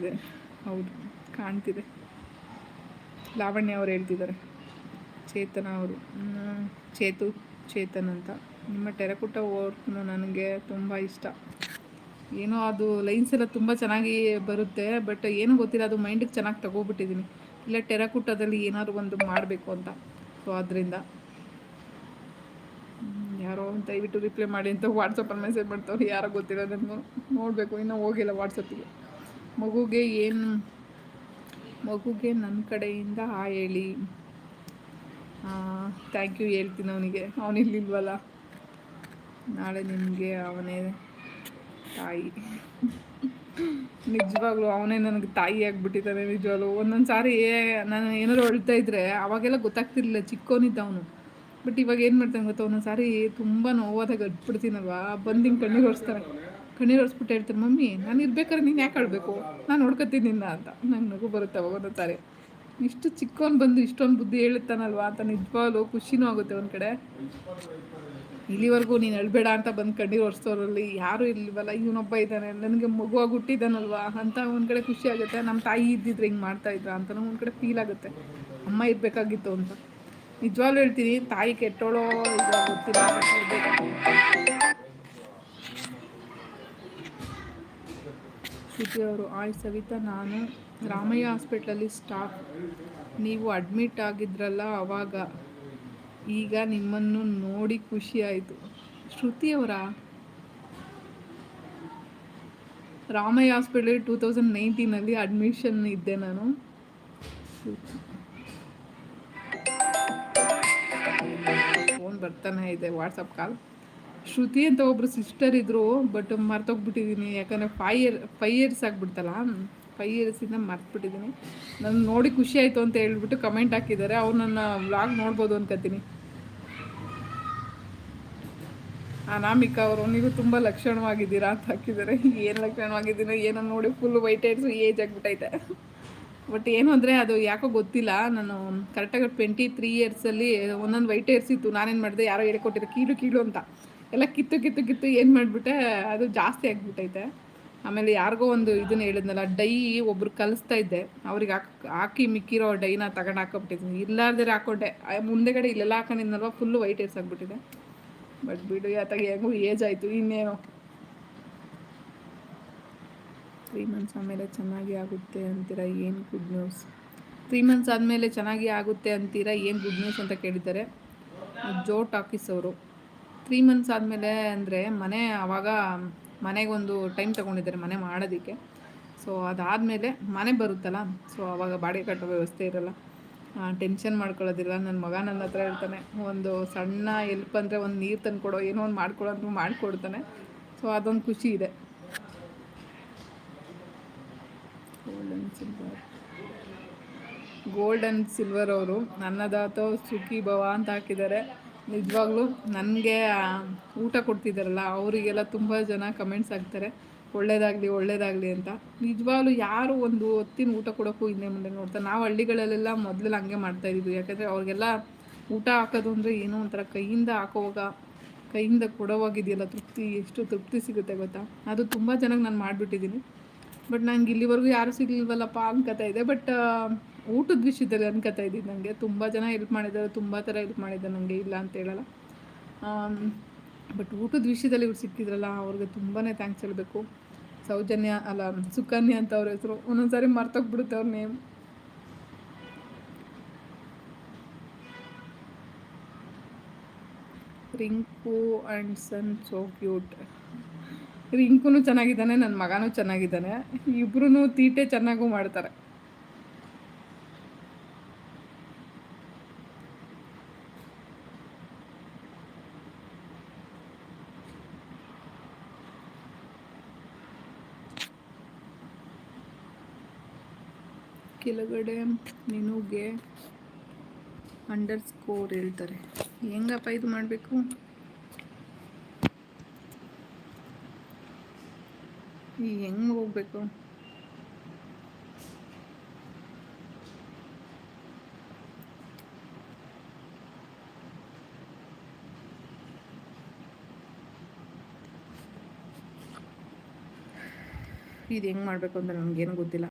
ಕಾಣ್ತಿದೆ ಹೌದು, ಕಾಣ್ತಿದೆ. ಲಾವಣ್ಯ ಅವರು ಹೇಳ್ತಿದ್ದಾರೆ. ಚೇತನ ಅವರು. ಚೇತು, ಚೇತನ್ ಅಂತ. ನಿಮ್ಮ ಟೆರಕುಟ ವರ್ಕ್ನು ನನಗೆ ತುಂಬ ಇಷ್ಟ. ಏನೋ ಅದು ಲೈನ್ಸ್ ಎಲ್ಲ ತುಂಬ ಚೆನ್ನಾಗಿ ಬರುತ್ತೆ ಬಟ್ ಏನೂ ಗೊತ್ತಿಲ್ಲ, ಅದು ಮೈಂಡಿಗೆ ಚೆನ್ನಾಗಿ ತಗೋಬಿಟ್ಟಿದ್ದೀನಿ ಇಲ್ಲ, ಟೆರಕುಟದಲ್ಲಿ ಏನಾದ್ರು ಒಂದು ಮಾಡಬೇಕು ಅಂತ. ಸೊ ಅದರಿಂದ. ಯಾರೋ ದಯವಿಟ್ಟು ರಿಪ್ಲೈ ಮಾಡಿ ಅಂತ ವಾಟ್ಸಪ್ಪಲ್ಲಿ ಮೆಸೇಜ್ ಮಾಡ್ತಾವ್ರು, ಯಾರೋ ಗೊತ್ತಿಲ್ಲ ನನಗೂ ನೋಡಬೇಕು. ಇನ್ನೂ ಹೋಗಿಲ್ಲ ವಾಟ್ಸಪ್ಪಿಗೆ ಮಗುಗೆ ಏನು, ಮಗುಗೆ ನನ್ನ ಕಡೆಯಿಂದ ಆ ಹೇಳಿ. ಥ್ಯಾಂಕ್ ಯು ಹೇಳ್ತೀನಿ ಅವನಿಗೆ. ಅವನಿಲ್ಲಿಲ್ವಲ್ಲ ನಾಳೆ ನಿಮಗೆ ಅವನೇ ತಾಯಿ. ನಿಜವಾಗ್ಲೂ ಅವನೇ ನನಗೆ ತಾಯಿ ಆಗಿಬಿಟ್ಟಿದ್ದಾನೆ ನಿಜವಾಗ್ಲೂ. ಒಂದೊಂದು ಸಾರಿ ನಾನು ಏನಾದ್ರು ಅಳ್ತಾ ಇದ್ರೆ ಅವಾಗೆಲ್ಲ ಗೊತ್ತಾಗ್ತಿರ್ಲಿಲ್ಲ ಚಿಕ್ಕವನಿದ್ದ ಅವನು. ಬಟ್ ಇವಾಗ ಏನು ಮಾಡ್ತಾನೆ ಗೊತ್ತಾ? ಒಂದೊಂದು ಸಾರಿ ತುಂಬ ನೋವಾದಾಗ ಅಟ್ಬಿಡ್ತೀನಲ್ವಾ ಬಂದು ಹಿಂಗೆ ಕಣ್ಣಿಗೆ ಒರೆಸ್ತಾರೆ ಕಣ್ಣೀರು ಹೊರಿಸ್ಬಿಟ್ಟು ಹೇಳ್ತಾರೆ, ಮಮ್ಮಿ, ನಾನು ಇರ್ಬೇಕಾದ್ರೆ ನೀನು ಯಾಕೆ ಆಡಬೇಕು? ನಾನು ನೋಡ್ಕೊತೀನಿ ನಿನ್ನ ಅಂತ. ನಂಗೆ ನಗು ಬರುತ್ತೆ ಅವಾಗ ಸಾರಿ ಇಷ್ಟು ಚಿಕ್ಕವನು ಬಂದು ಇಷ್ಟೊಂದು ಬುದ್ಧಿ ಹೇಳುತ್ತಾನಲ್ವಾ ಅಂತ ನಿಜವಾಗ್ಲೂ ಖುಷಿನೂ ಆಗುತ್ತೆ ಒಂದು ಕಡೆ. ಇಲ್ಲಿವರೆಗೂ ನೀನು ಅಳ್ಬೇಡ ಅಂತ ಬಂದು ಕಣ್ಣೀರು ಒರೆಸೋರಲ್ಲಿ ಯಾರೂ ಇಲ್ವಲ್ಲ, ಇವನೊಬ್ಬ ಇದ್ದಾನೆ, ನನಗೆ ಮಗುವಾಗಿ ಹುಟ್ಟಿದ್ದಾನಲ್ವಾ ಅಂತ ಒಂದು ಕಡೆ ಖುಷಿ ಆಗುತ್ತೆ. ನಮ್ಮ ತಾಯಿ ಇದ್ದಿದ್ರೆ ಹಿಂಗೆ ಮಾಡ್ತಾ ಇದ್ರ ಅಂತ ಒಂದು ಕಡೆ ಫೀಲ್ ಆಗುತ್ತೆ. ಅಮ್ಮ ಇರಬೇಕಾಗಿತ್ತು ಅಂತ. ನಿಜವಾಗ್ಲೂ ಹೇಳ್ತೀನಿ, ತಾಯಿ ಕೆಟ್ಟೋಳೋ ಇದು ಗೊತ್ತಿಲ್ಲ ಶ್ರುತಿ ಅವರು ಆಯ್ ಸವಿತಾ, ನಾನು ರಾಮಯ್ಯ ಹಾಸ್ಪಿಟ್ಲಲ್ಲಿ ಸ್ಟಾಫ್. ನೀವು ಅಡ್ಮಿಟ್ ಆಗಿದ್ರಲ್ಲ ಅವಾಗ. ಈಗ ನಿಮ್ಮನ್ನು ನೋಡಿ ಖುಷಿ ಆಯಿತು ಶ್ರುತಿ ಅವರ ರಾಮಯ್ಯ ಹಾಸ್ಪಿಟಲ್ ಟೂ ತೌಸಂಡ್ ನೈನ್ಟೀನಲ್ಲಿ ಅಡ್ಮಿಷನ್ ಇದ್ದೆ ನಾನು. ಫೋನ್ ಬರ್ತಾನೆ ಇದೆ, ವಾಟ್ಸಪ್ ಕಾಲ್. ಶ್ರುತಿ ಅಂತ ಒಬ್ರು ಸಿಸ್ಟರ್ ಇದ್ರು ಬಟ್ ಮರ್ತೋಗ್ಬಿಟ್ಟಿದ್ದೀನಿ ಯಾಕಂದರೆ ಫೈ ಇಯರ್ ಫೈ ಇಯರ್ಸ್ ಆಗಿಬಿಡ್ತಲ್ಲ ಫೈವ್ ಇಯರ್ಸಿಂದ ಮರ್ತುಬಿಟ್ಟಿದ್ದೀನಿ ನಾನು ನೋಡಿ ಖುಷಿ ಆಯಿತು ಅಂತ ಹೇಳ್ಬಿಟ್ಟು ಕಮೆಂಟ್ ಹಾಕಿದ್ದಾರೆ. ಅವ್ರು ನನ್ನ ವ್ಲಾಗ್ ನೋಡ್ಬೋದು ಅನ್ಕೋತೀನಿ ಅನಾಮಿಕಾ ಅವರು, ನೀವು ತುಂಬ ಲಕ್ಷಣವಾಗಿದ್ದೀರಾ ಅಂತ ಹಾಕಿದ್ದಾರೆ. ಏನು ಲಕ್ಷಣವಾಗಿದ್ದೀನೋ ಏನೋ ನೋಡಿ ಫುಲ್ ವೈಟ್ ಹೇರ್ಸು ಏಜ್ ಆಗಿಬಿಟ್ಟೈತೆ. ಬಟ್ ಏನು ಅಂದರೆ ಅದು ಯಾಕೋ ಗೊತ್ತಿಲ್ಲ. ನಾನು ಕರೆಕ್ಟಾಗಿ ಟ್ವೆಂಟಿ ತ್ರೀ ಇಯರ್ಸಲ್ಲಿ ಒಂದೊಂದು ವೈಟ್ ಹೇರ್ಸ್ ಇತ್ತು. ನಾನೇನು ಮಾಡಿದೆ? ಯಾರೋ ಹೇಳ್ಕೊಟ್ಟಿರೋ ಕೀಳು ಕೀಳು ಅಂತ. ಎಲ್ಲ ಕಿತ್ತು ಕಿತ್ತು ಕಿತ್ತು ಏನು ಮಾಡಿಬಿಟ್ಟೆ, ಅದು ಜಾಸ್ತಿ ಆಗಿಬಿಟ್ಟೈತೆ. ಆಮೇಲೆ ಯಾರಿಗೋ ಒಂದು ಇದನ್ನ ಹೇಳಿದ್ನಲ್ಲ, ಡೈ ಒಬ್ರು ಕಲಿಸ್ತಾ ಇದ್ದೆ. ಅವ್ರಿಗೆ ಹಾಕ್ ಮಿಕ್ಕಿರೋ ಡೈನ ತಗೊಂಡು ಹಾಕೊಬಿಟ್ಟಿದ್ದೀನಿ ಇಲ್ಲಾರ್ದರೆ ಹಾಕೊಂಡೆ. ಮುಂದೆಗಡೆ ಇಲ್ಲೆಲ್ಲ ಹಾಕೊಂಡಿದ್ನಲ್ವ ಫುಲ್ಲು ವೈಟ್ ಏರ್ಸ್ ಆಗಿಬಿಟ್ಟಿದೆ. ಬಟ್ ಬಿಡು ಯಾತಾಗ ಹೆಂಗೂ ಏಜ್ ಆಯಿತು, ಇನ್ನೇನು. ತ್ರೀ ಮಂತ್ಸ್ ಆಮೇಲೆ ಚೆನ್ನಾಗಿ ಆಗುತ್ತೆ ಅಂತೀರಾ, ಏನು ಗುಡ್ ನ್ಯೂಸ್ ತ್ರೀ ಮಂತ್ಸ್ ಆದಮೇಲೆ ಚೆನ್ನಾಗಿ ಆಗುತ್ತೆ ಅಂತೀರಾ, ಏನು ಗುಡ್ ನ್ಯೂಸ್ ಅಂತ ಕೇಳಿದ್ದಾರೆ? ಜೋ ಟಾಕೀಸ್ ಅವರು. ತ್ರೀ ಮಂತ್ಸ್ ಆದಮೇಲೆ ಅಂದರೆ ಮನೆ ಆವಾಗ ಮನೆಗೊಂದು ಟೈಮ್ ತೊಗೊಂಡಿದ್ದಾರೆ, ಮನೆ ಮಾಡೋದಕ್ಕೆ. ಸೊ ಅದಾದಮೇಲೆ ಮನೆ ಬರುತ್ತಲ್ಲ ಸೊ ಆವಾಗ ಬಾಡಿಗೆ ಕಟ್ಟೋ ವ್ಯವಸ್ಥೆ ಇರಲ್ಲ. ಟೆನ್ಷನ್ ಮಾಡ್ಕೊಳ್ಳೋದಿಲ್ಲ ನನ್ನ ಮಗ ನನ್ನ ಹತ್ರ ಇರ್ತಾನೆ ಒಂದು ಸಣ್ಣ ಎಲ್ಪ್ ಅಂದರೆ ಒಂದು ನೀರು ತಂದು ಕೊಡೋ ಏನೋ ಒಂದು ಮಾಡ್ಕೊಡೋ ಅಂತ ಮಾಡಿಕೊಡ್ತಾನೆ. ಸೊ ಅದೊಂದು ಖುಷಿ ಇದೆ. Golden silver gold and silver ಅವರು ನನ್ನದಾತೋ ಸುಖಿ ಭವ ಅಂತ ಹಾಕಿದ್ದಾರೆ. ನಿಜವಾಗ್ಲೂ ನನಗೆ ಊಟ ಕೊಡ್ತಿದ್ದಾರಲ್ಲ ಅವರಿಗೆಲ್ಲ ತುಂಬ ಜನ ಕಮೆಂಟ್ಸ್ ಆಗ್ತಾರೆ ಒಳ್ಳೇದಾಗಲಿ ಒಳ್ಳೇದಾಗಲಿ ಅಂತ. ನಿಜವಾಗ್ಲೂ ಯಾರು ಒಂದು ಹೊತ್ತಿನ ಊಟ ಕೊಡೋಕ್ಕೂ ಹಿಂದೆ ಮುಂದೆ ನೋಡ್ತಾರೆ. ನಾವು ಹಳ್ಳಿಗಳಲ್ಲೆಲ್ಲ ಮೊದಲೆಲ್ಲ ಹಂಗೆ ಮಾಡ್ತಾಯಿದ್ವಿ ಯಾಕಂದರೆ ಅವ್ರಿಗೆಲ್ಲ ಊಟ ಹಾಕೋದು ಅಂದರೆ ಏನೋ ಒಂಥರ ಕೈಯಿಂದ ಹಾಕೋವಾಗ, ಕೈಯಿಂದ ಕೊಡೋವಾಗಿದೆಯಲ್ಲ ತೃಪ್ತಿ, ಎಷ್ಟು ತೃಪ್ತಿ ಸಿಗುತ್ತೆ ಗೊತ್ತಾ? ಅದು ತುಂಬ ಜನಕ್ಕೆ ನಾನು ಮಾಡಿಬಿಟ್ಟಿದ್ದೀನಿ. ಬಟ್ ನಂಗೆ ಇಲ್ಲಿವರೆಗೂ ಯಾರು ಸಿಗ್ಲಿಲ್ವಲ್ಲಪ್ಪ ಅನ್ಕೋತಾ ಇದೆ. ಬಟ್ ಊಟದ ವಿಷಯದಲ್ಲಿ ಅನ್ಕೋತಾ ಇದ್ದೀನಿ ನನಗೆ ತುಂಬ ಜನ ಹೆಲ್ಪ್ ಮಾಡಿದ್ದಾರೆ, ತುಂಬ ಥರ ಹೆಲ್ಪ್ ಮಾಡಿದ್ದಾರೆ ನನಗೆ ಇಲ್ಲ ಅಂತ ಹೇಳಲ್ಲ. ಬಟ್ ಊಟದ ವಿಷಯದಲ್ಲಿ ಇವ್ರು ಸಿಕ್ಕಿದ್ರಲ್ಲ, ಅವ್ರಿಗೆ ತುಂಬಾ ಥ್ಯಾಂಕ್ಸ್ ಹೇಳಬೇಕು. ಸೌಜನ್ಯ, ಅಲ್ಲ, ಸುಕನ್ಯ ಅಂತ ಅವ್ರ ಹೆಸರು. ಒಂದೊಂದ್ಸಾರಿ ಮರ್ತೋಗ್ಬಿಡುತ್ತೆ ಅವ್ರ name Rinku and son so cute ರಿಂಕುನು ಚೆನ್ನಾಗಿದ್ದಾನೆ ನನ್ನ ಮಗನೂ ಚೆನ್ನಾಗಿದ್ದಾನೆ. ಇಬ್ರು ತೀಟೆ ಚೆನ್ನಾಗೂ ಮಾಡ್ತಾರೆ. ಕೆಳಗಡೆ ನಿನಗೆ ಅಂಡರ್ ಸ್ಕೋರ್ ಹೇಳ್ತಾರೆ. ಹೆಂಗಪ್ಪ ಇದು ಮಾಡಬೇಕು? ಈ ಹೆಂಗೆ ಹೋಗ್ಬೇಕು? ಇದು ಹೆಂಗೆ ಮಾಡಬೇಕು ಅಂತ ನನಗೇನು ಗೊತ್ತಿಲ್ಲ.